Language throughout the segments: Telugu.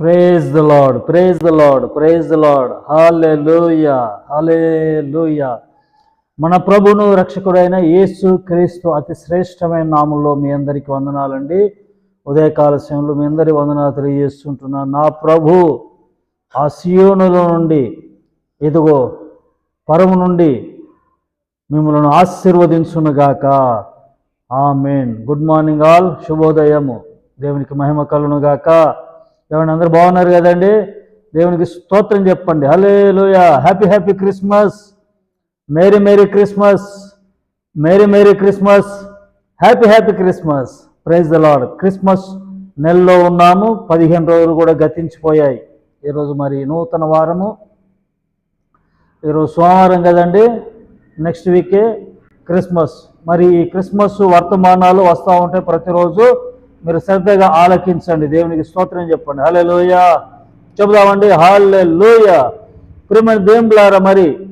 Praise the lord praise the lord praise the lord hallelujah మన ప్రభును రక్షకుడైన యేసు క్రీస్తు అతి శ్రేష్టమైన నామంలో మీ అందరికీ వందనాలండి. ఉదయకాల సమయంలో మీ అందరి వందనాలు తెలియజేస్తుంటున్నా నా ప్రభు ఆ సియోనులో నుండి ఇదిగో పరము నుండి మిమ్మల్ని ఆశీర్వదించునుగాక. ఆమెన్. Good morning all. శుభోదయము. దేవునికి మహిమ కలునుగాక ఏమండి అందరు బాగున్నారు కదండి? దేవునికి స్తోత్రం చెప్పండి. హలే happy happy Christmas. Merry merry Christmas. Merry merry Christmas. Happy happy Christmas. Praise the lord. Christmas నెలలో ఉన్నాము. పదిహేను రోజులు కూడా గతించిపోయాయి. ఈరోజు మరి నూతన వారము. ఈరోజు సోమవారం కదండి. నెక్స్ట్ వీకే క్రిస్మస్. మరి ఈ క్రిస్మస్ వర్తమానాలు వస్తూ ఉంటాయి ప్రతిరోజు మీరు శ్రద్ధగా ఆలకించండి. దేవునికి స్తోత్రం చెప్పండి. హలే లోయ చెబుదామండి హాలే లోయ ప్రియమైన దేవులారా మరి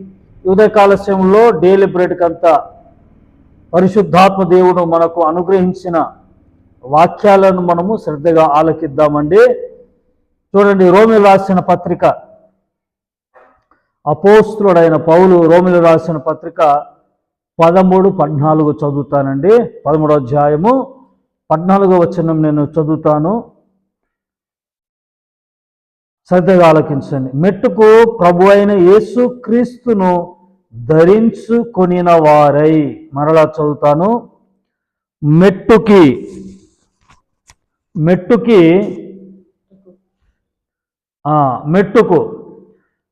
ఉదయకాల సమయంలో డైలీ బ్రెడ్కి అంతా పరిశుద్ధాత్మ దేవుడు మనకు అనుగ్రహించిన వాక్యాలను మనము శ్రద్ధగా ఆలకిద్దామండి. చూడండి రోమిలు రాసిన పత్రిక. అపోస్తుడైన పౌలు రోమిలు రాసిన పత్రిక పదమూడు పద్నాలుగు చదువుతానండి. పదమూడో అధ్యాయము. పద్నాలుగో వచనం నేను చదువుతాను. శ్రద్ధగా ఆలకించండి. మెట్టుకు ప్రభు అయిన యేసు క్రీస్తును ధరించుకొనిన వారై మరలా చదువుతాను. మెట్టుకి మెట్టుకి మెట్టుకు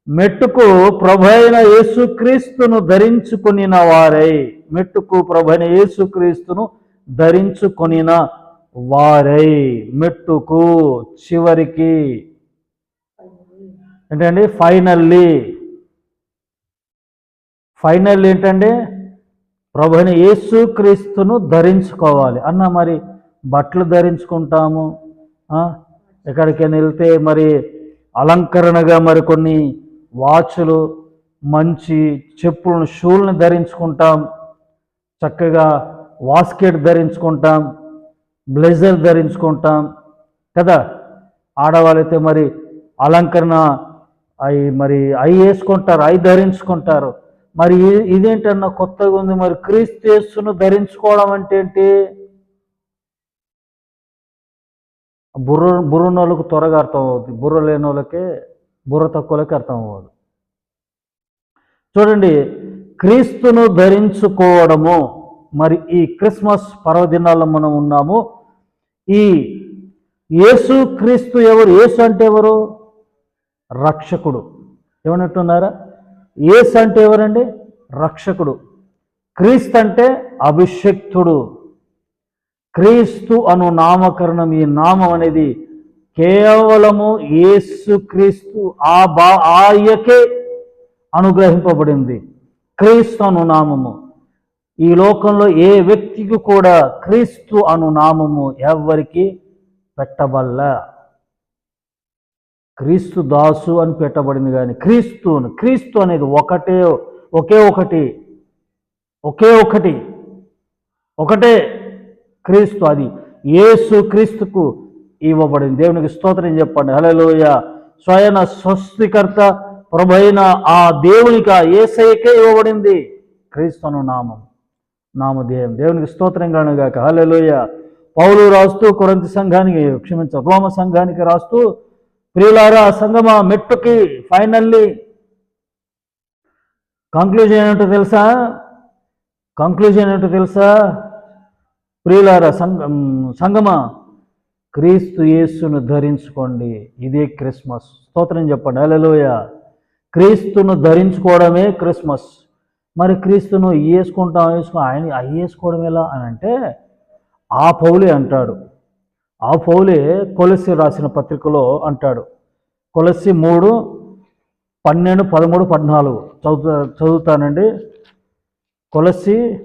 మెట్టుకు ప్రభు అయిన యేసుక్రీస్తును ధరించుకునిన వారై మెట్టుకు ప్రభు అయిన యేసుక్రీస్తును ధరించుకొనిన వారై మెట్టుకు చివరికి. ఏంటండి? ఫైనల్లీ. ఫైనల్ ఏంటంటే ప్రభుని యేసుక్రీస్తును ధరించుకోవాలి. అన్న మరి బట్టలు ధరించుకుంటాము. ఎక్కడికైనా వెళ్తే మరి అలంకరణగా మరి కొన్ని వాచ్లు మంచి చెప్పులను షూలను ధరించుకుంటాం. చక్కగా వాస్కెట్ ధరించుకుంటాం బ్లెజర్ ధరించుకుంటాం కదా? ఆడవాళ్ళైతే మరి అలంకరణ అవి మరి అవి వేసుకుంటారు అవి ధరించుకుంటారు. మరి ఇదేంటన్నా కొత్తగా ఉంది? మరి క్రీస్తు ధరించుకోవడం అంటే ఏంటి? బుర్ర బుర్ర వాళ్ళకి త్వరగా అర్థం అవుతుంది బుర్ర లేని వాళ్ళకే బుర్ర తక్కువలకి అర్థం అవ్వదు చూడండి క్రీస్తును ధరించుకోవడము మరి ఈ క్రిస్మస్ పర్వదినాల్లో మనం ఉన్నాము. ఈ యేసు క్రీస్తు ఎవరు? యేసు అంటే ఎవరు? రక్షకుడు. ఏమన్నట్టున్నారా? యేసు అంటే ఎవరండి? రక్షకుడు. క్రీస్తు అంటే అభిషక్తుడు. క్రీస్తు అను నామకరణం. ఈ నామం అనేది కేవలము యేసు క్రీస్తు ఆ బా ఆయకే అనుగ్రహింపబడింది. క్రీస్తు అను నామము. ఈ లోకంలో ఏ వ్యక్తికి కూడా క్రీస్తు అను నామము ఎవరికి పెట్టబల్ల క్రీస్తు దాసు అని పెట్టబడింది కానీ క్రీస్తు క్రీస్తు అనేది ఒకటే ఒకే ఒకటి ఒకే ఒకటి ఒకటే క్రీస్తు అది. యేసు క్రీస్తుకు ఇవ్వబడింది. దేవునికి స్తోత్రం చెప్పండి. హలోయ స్వయన స్వస్తికర్త ప్రభైన ఆ దేవునికి ఆ ఏసైకే ఇవ్వబడింది క్రీస్తు అను నామం నామధేయం. దేవునికి స్తోత్రం కానుగాక హలోయ పౌలు రాస్తూ కొరంత సంఘానికి క్షమించ. రోమ సంఘానికి రాస్తూ ప్రియులారా సంగమ మెట్టుకి ఫైనల్లీ కంక్లూజన్ ఏంటో తెలుసా? కంక్లూజన్ ఏంటో తెలుసా? ప్రియులారా సంగ సంగమ క్రీస్తు యేసును ధరించుకోండి. ఇదే క్రిస్మస్. స్తోత్రం చెప్పండి. అలలోయ క్రీస్తును ధరించుకోవడమే క్రిస్మస్. మరి క్రీస్తును వేసుకుంటాం వేసుకో ఆయన అవి వేసుకోవడం ఎలా అని అంటే ఆ పౌలే అంటాడు. ఆ పౌలే కొలసి రాసిన పత్రికలో అంటాడు. కొలసి మూడు పన్నెండు పదమూడు పద్నాలుగు. చదువుతా చదువుతానండి. కొలసి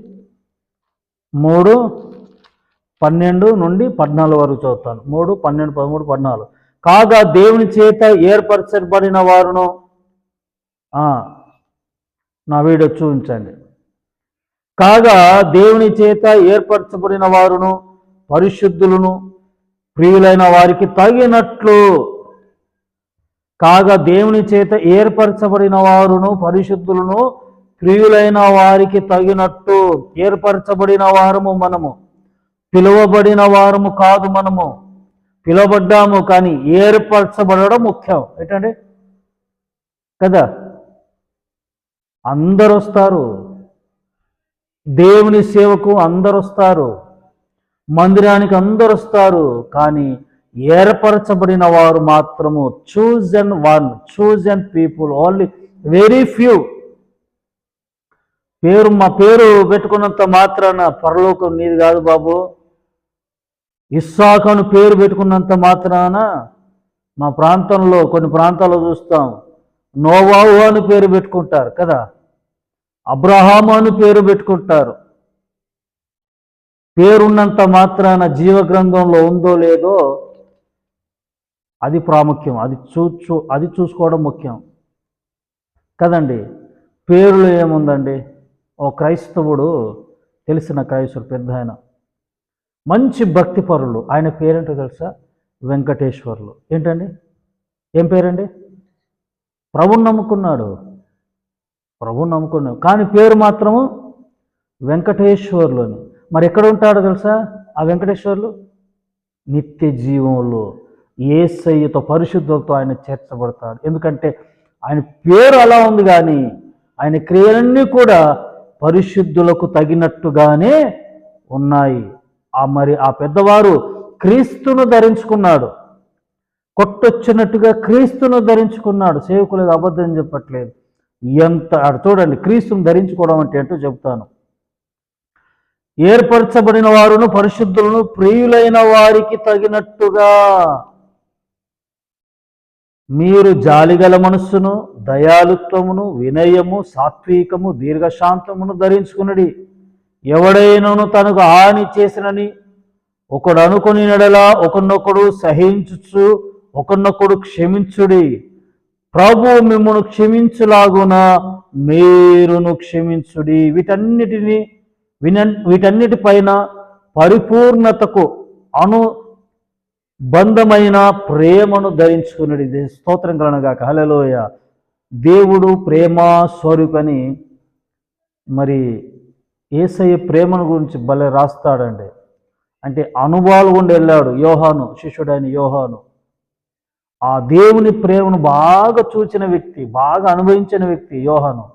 మూడు పన్నెండు నుండి పద్నాలుగు వరకు చదువుతాను. మూడు పన్నెండు పదమూడు పద్నాలుగు. కాగా దేవుని చేత ఏర్పరచబడిన వారును? నా వీడియో చూపించండి. కాగా దేవుని చేత ఏర్పరచబడిన వారును పరిశుద్ధులను ప్రియులైన వారికి తగినట్లు. కాగా దేవుని చేత ఏర్పరచబడిన వారును పరిశుద్ధులను ప్రియులైన వారికి తగినట్టు. ఏర్పరచబడిన వారము మనము పిలువబడిన వారము కాదు మనము పిలువబడ్డాము కానీ ఏర్పరచబడడం ముఖ్యం. ఏంటంటే కదా? అందరు వస్తారు దేవుని సేవకు అందరు వస్తారు మందిరానికి అందరు వస్తారు కానీ ఏర్పరచబడిన వారు మాత్రము chosen one chosen people only very few పేరు మా పేరు పెట్టుకున్నంత మాత్రాన పరలోకం నీది కాదు బాబు. ఇస్సాకను అని పేరు పెట్టుకున్నంత మాత్రాన మా ప్రాంతంలో కొన్ని ప్రాంతాల్లో చూస్తాం. నోవాహు అని పేరు పెట్టుకుంటారు కదా. అబ్రహాము అని పేరు పెట్టుకుంటారు. పేరున్నంత మాత్రాన జీవ గ్రంథంలో ఉందో లేదో అది ప్రాముఖ్యం. అది చూ చూ అది చూసుకోవడం ముఖ్యం. కదండి పేరులో ఏముందండి? ఓ క్రైస్తవుడు తెలిసిన క్రైస్తవుడు పెద్ద ఆయన. మంచి భక్తిపరులు ఆయన పేరేంటో తెలుసా? వెంకటేశ్వర్లు. ఏంటండి? ఏం పేరండి? ప్రభుని నమ్ముకున్నాడు. ప్రభు నమ్ముకున్నాం కానీ పేరు మాత్రము వెంకటేశ్వర్లోని. మరి ఎక్కడ ఉంటాడో తెలుసా? ఆ వెంకటేశ్వర్లు? నిత్య జీవంలో ఏసయ్యతో పరిశుద్ధులతో ఆయన చేర్చబడతాడు. ఎందుకంటే ఆయన పేరు అలా ఉంది కానీ ఆయన క్రియలన్నీ కూడా పరిశుద్ధులకు తగినట్టుగానే ఉన్నాయి. ఆ మరి ఆ పెద్దవారు క్రీస్తును ధరించుకున్నాడు. కొట్టొచ్చినట్టుగా క్రీస్తును ధరించుకున్నాడు. సేవకులకు అబద్ధం చెప్పట్లేదు. ఎంత అటు చూడండి క్రీస్తును ధరించుకోవడం అంటే ఏంటో చెప్తాను. ఏర్పరచబడిన వారును పరిశుద్ధులను ప్రియులైన వారికి తగినట్టుగా. మీరు జాలిగల మనస్సును దయాలుత్వమును వినయము సాత్వికము దీర్ఘశాంతమును ధరించుకున్నది ఎవడైనను తనకు హాని చేసినని ఒకడు అనుకుని నడలా ఒకరినొకడు సహించుచు ఒకరినొకడు క్షమించుడి. ప్రభు మిమ్మను క్షమించులాగున మీరును క్షమించుడి. వీటన్నిటిని విన వీటన్నిటిపైన పరిపూర్ణతకు అను బంధమైన ప్రేమను ధరించుకున్నది స్తోత్రం కలనగాక హలలోయ దేవుడు ప్రేమ స్వరూపని మరి ఏసయ్య ప్రేమను గురించి భలే రాస్తాడండి. అంటే అనుభవాలు గుండా వెళ్ళాడు యోహాను శిష్యుడైన యోహాను. ఆ దేవుని ప్రేమను బాగా చూచిన వ్యక్తి బాగా అనుభవించిన వ్యక్తి యోహను.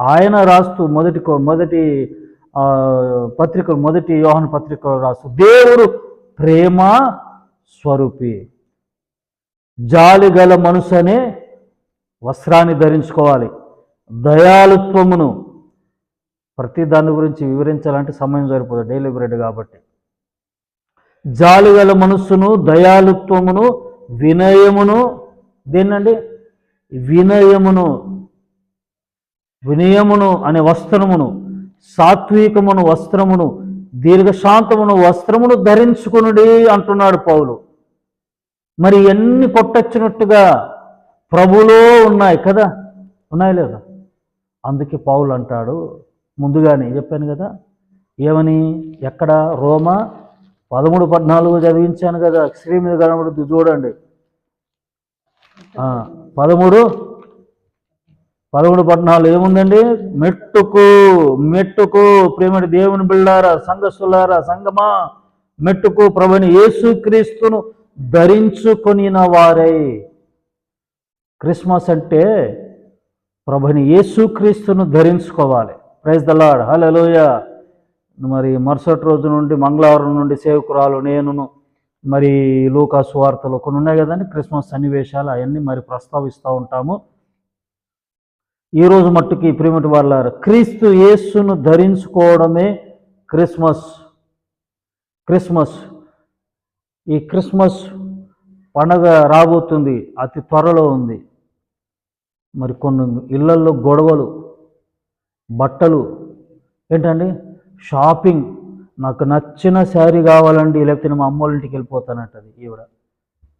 ఆయన రాస్తూ మొదటి కో- మొదటి పత్రిక పత్రికలు మొదటి యోహన పత్రికలు రాస్తూ దేవుడు ప్రేమ స్వరూపి. జాలి గల మనసు అనే వస్త్రాన్ని ధరించుకోవాలి. దయాలుత్వమును ప్రతి దాని గురించి వివరించాలంటే సమయం సరిపోదు. డైలీ బ్రెడ్ కాబట్టి. జాలి గల మనస్సును దయాలుత్వమును వినయమును దేన్నండి? వినయమును. వినయమును అనే వస్త్రమును సాత్వికమును వస్త్రమును దీర్ఘశాంతమును వస్త్రమును ధరించుకునుడి అంటున్నాడు పౌలు. మరి ఎన్ని కొట్టొచ్చినట్టుగా ప్రభులో ఉన్నాయి కదా? ఉన్నాయి లేదా? అందుకే పౌలు అంటాడు ముందుగానే చెప్పాను కదా? ఏమని? ఎక్కడ? రోమా పదమూడు పద్నాలుగు చదివించాను కదా. స్క్రీన్ మీద కనబడుతుంది చూడండి. పదమూడు పదమూడు పద్నాలుగు ఏముందండి? మెట్టుకు మెట్టుకు. ప్రేమటి దేవుని బిళ్ళారా సంఘసులారా సంగమా మెట్టుకు ప్రభుని యేసుక్రీస్తును ధరించుకొనిన వారై. క్రిస్మస్ అంటే ప్రభుని యేసుక్రీస్తును ధరించుకోవాలి. Praise the lord hallelujah. మరి మరుసటి రోజు నుండి మంగళవారం నుండి సేవకురాలు నేనును మరి లూకా సువార్తలు కొన్ని ఉన్నాయి కదండి క్రిస్మస్ సన్నివేశాలు అవన్నీ మరి ప్రస్తావిస్తూ ఉంటాము. ఈరోజు మట్టుకి ప్రిమిటి వాళ్ళ క్రీస్తు యేస్సును ధరించుకోవడమే క్రిస్మస్. క్రిస్మస్. ఈ క్రిస్మస్ పండగ రాబోతుంది అతి త్వరలో ఉంది. మరి కొన్ని ఇళ్ళల్లో గొడవలు బట్టలు ఏంటండి? షాపింగ్. నాకు నచ్చిన శారీ కావాలండి లేకపోతే మా అమ్మోళ్ళ ఇంటికి వెళ్ళిపోతానంటది ఈవిడ.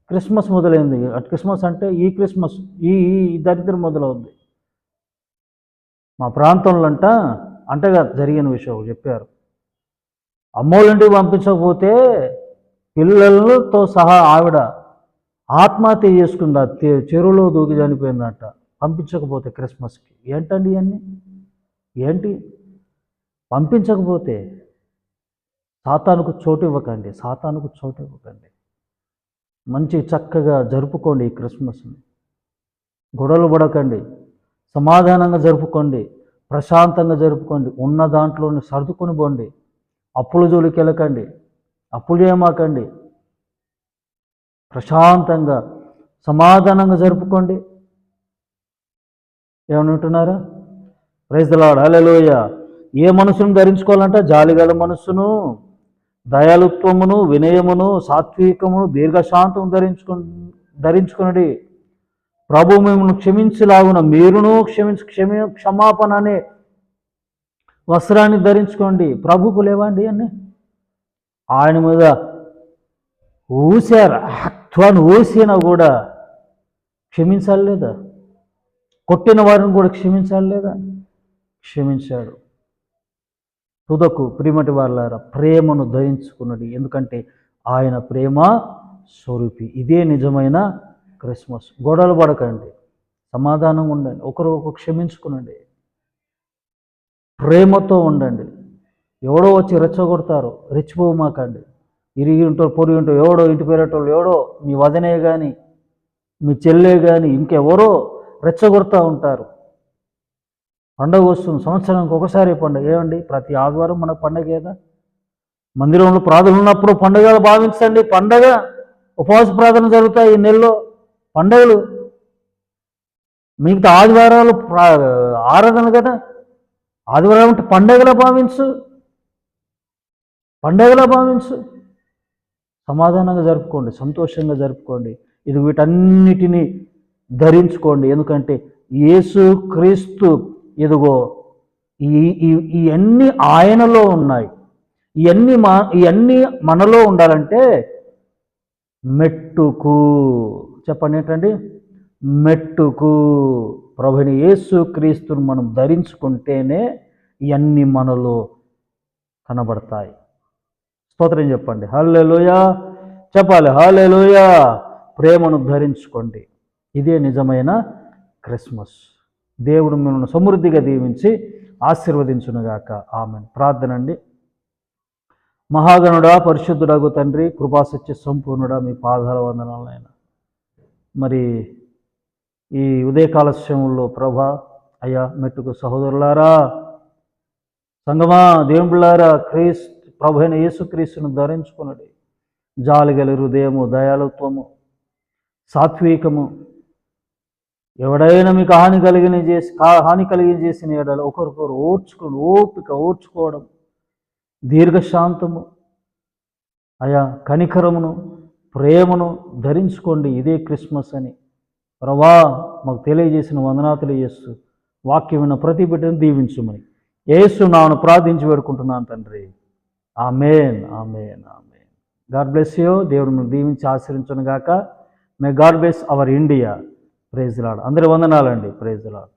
క్రిస్మస్ మొదలైంది. అటు క్రిస్మస్ అంటే ఈ క్రిస్మస్ ఈ ఈ దరిద్రం మొదలవుంది మా ప్రాంతంలో అంట అంటగా జరిగిన విషయం చెప్పారు. అమ్మోళ్ళ ఇంటికి పంపించకపోతే పిల్లలతో సహా ఆవిడ ఆత్మహత్య చేసుకుంది. చెరువులో దూకి చనిపోయిందంట. పంపించకపోతే క్రిస్మస్కి. ఏంటండి ఇవన్నీ? ఏంటి? పంపించకపోతే సాతానుకు చోటు ఇవ్వకండి సాతానుకు చోటు ఇవ్వకండి. మంచి చక్కగా జరుపుకోండి ఈ క్రిస్మస్ని. గొడవలు పడకండి సమాధానంగా జరుపుకోండి ప్రశాంతంగా జరుపుకోండి ఉన్న దాంట్లోనే సర్దుకొని పోండి అప్పుల జోలికి వెళ్ళకండి అప్పులు చేయమాకండి. ప్రశాంతంగా సమాధానంగా జరుపుకోండి. ఏమనుంటున్నారా ప్రైజ్ దలాడ్ అలెలోయ ఏ మనసును ధరించుకోవాలంటే జాలిగల మనస్సును దయాలుత్వమును వినయమును సాత్వికమును దీర్ఘశాంతము ధరించుకు ధరించుకునడి. ప్రభు మిమ్మల్ని క్షమించలాగున మీరును క్షమించి క్షమి క్షమాపణ అనే వస్త్రాన్ని ధరించుకోండి. ప్రభుకు లేవండి అన్నీ. ఆయన మీద ఊసారు అత్వాన్ని ఊసినా కూడా క్షమించాలి లేదా? కొట్టిన వారిని కూడా క్షమించాలి లేదా? క్షమించాడు. తుదకు ప్రియమటి వాళ్ళారా ప్రేమను ధరించుకున్నది ఎందుకంటే ఆయన ప్రేమ స్వరూపి. ఇదే నిజమైన క్రిస్మస్. గొడవలు పడకండి. సమాధానంగా ఉండండి. ఒకరు ఒకరు క్షమించుకునండి. ప్రేమతో ఉండండి. ఎవడో వచ్చి రెచ్చగొడతారు రెచ్చిపోమాకండి. ఇరిగి ఉంటారు పొరిగి ఉంటారు ఎవడో ఇంటి పేరేటోళ్ళు ఎవడో మీ వదనే కానీ మీ చెల్లె కానీ ఇంకెవరో రెచ్చగొడతా ఉంటారు. పండగ వస్తుంది. సంవత్సరానికి ఒకసారి పండుగ. ఏమండి? ప్రతి ఆదివారం మన పండగ ఏదా మందిరంలో ప్రార్థన ఉన్నప్పుడు పండుగలు భావించండి. పండగ ఉపవాస ప్రార్థన జరుగుతాయి ఈ నెలలో. పండగలు మిగతా ఆదివారాలు ఆరాధన కదా. ఆదివారం అంటే పండగలా భావించు. పండగలా భావించు. సమాధానంగా జరుపుకోండి. సంతోషంగా జరుపుకోండి. ఇది వీటన్నిటినీ ధరించుకోండి. ఎందుకంటే యేసు క్రీస్తు ఇదిగో ఈ ఇవన్నీ ఆయనలో ఉన్నాయి. ఇవన్నీ మా ఇవన్నీ మనలో ఉండాలంటే మెట్టుకు. చెప్పండి ఏంటండి? మెట్టుకు. ప్రభుని యేసు క్రీస్తును మనం ధరించుకుంటేనే ఇవన్నీ మనలో కనబడతాయి. స్తోత్రం చెప్పండి. హల్లెలూయ. చెప్పాలి. హల్లెలూయ. ప్రేమను ధరించుకోండి. ఇదే నిజమైన క్రిస్మస్. దేవుడు మిమ్మల్ని సమృద్ధిగా దీవించి ఆశీర్వదించునుగాక. ఆమె ప్రార్థన అండి మహాగణుడా పరిశుద్ధుడగు తండ్రి కృపాసత్య సంపూర్ణుడా మీ పాదాల వందనాలైన మరి ఈ ఉదయకాలస్యంలో ప్రభా అయ్యా మెట్టుకు సహోదరులారా సంగమా దేవుళ్ళారా క్రీస్తు ప్రభు అయిన యేసుక్రీస్తును ధరించుకున్నది జాలిగల హృదయము దయాలుత్వము సాత్వికము ఎవడైనా మీకు హాని కలిగిన చేసి హాని కలిగిన చేసిన ఎడలు ఒకరికొకరు ఓర్చుకుని ఓపిక ఓర్చుకోవడం దీర్ఘశాంతము అయా కనికరమును ప్రేమను ధరించుకోండి. ఇదే క్రిస్మస్ అని. ప్రభా మాకు తెలియజేసిన వందనాతులు చేస్తూ వాక్యం విన్న ప్రతి బిడ్డను దీవించుమని. యేసు నాను ప్రార్థించి పెడుకుంటున్నాను తండ్రి. Amen amen amen. God bless you. దేవుడు మిమ్మల్ని దీవించి ఆశ్రయించను గాక may God bless our India. Praise Lord. అందరి వందనాలండి. Praise Lord.